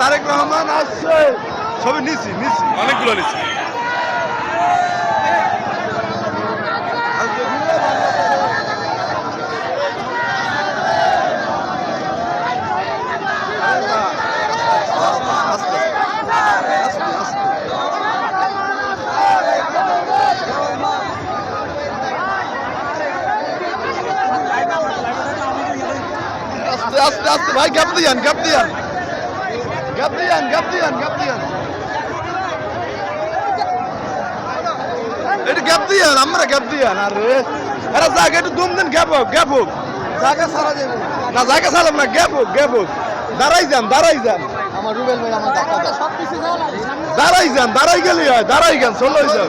তারেক রহমান আসছে। সবই নিছি নিছি। অনেকগুলো নিছি। আস্তে আস্তে আস্তে ভাই গ্যাপ দিয়ান আমরা গ্যাপ দিয়ান আরে। আরে জায়গা একটু দুম দিন গ্যাপ হোক গ্যাপ হোক। জায়গা সারা যাবে না জায়গা সারাম না গ্যাপ হোক গ্যাপ হোক। দাঁড়াই যান দাঁড়াই যান। আমার রুবেল ভাই আমার ডাক্তার সব কিছু দাঁড়াই যান দাঁড়াই গেলি হয় দাঁড়াই যান চলো যাও।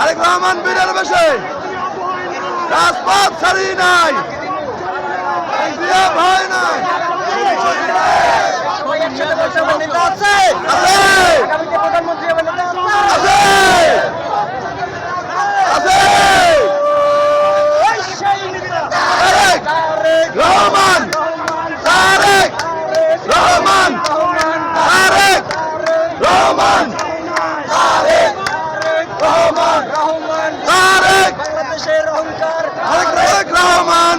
আরেক রহমান বীরের বেশে। রাজপথ ছাড়ি নাই। ভয় নাই। আছে আছে আছে তারেক রহমান তারেক রহমান তারেক রহমান তারেক রহমান তারেক বাংলাদেশের অহংকার আরেক তারেক রহমান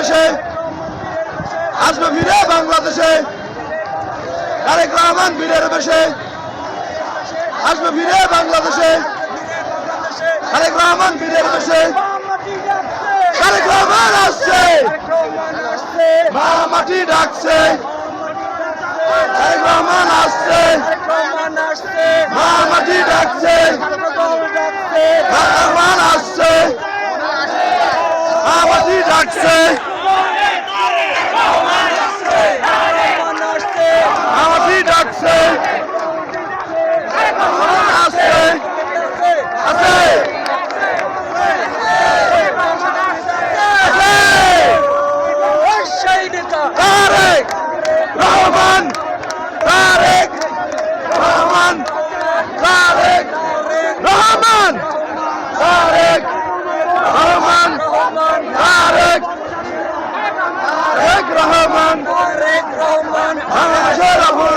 বেশে আসবে ফিরে বাংলাদেশে, তারেক রহমান বীরের বেশে আসবে ফিরে বাংলাদেশে, তারেক রহমান বীরের বেশে, তারেক রহমান আসছে মা মাটি ডাকছে, তারেক রহমান আসছে আল্লাহ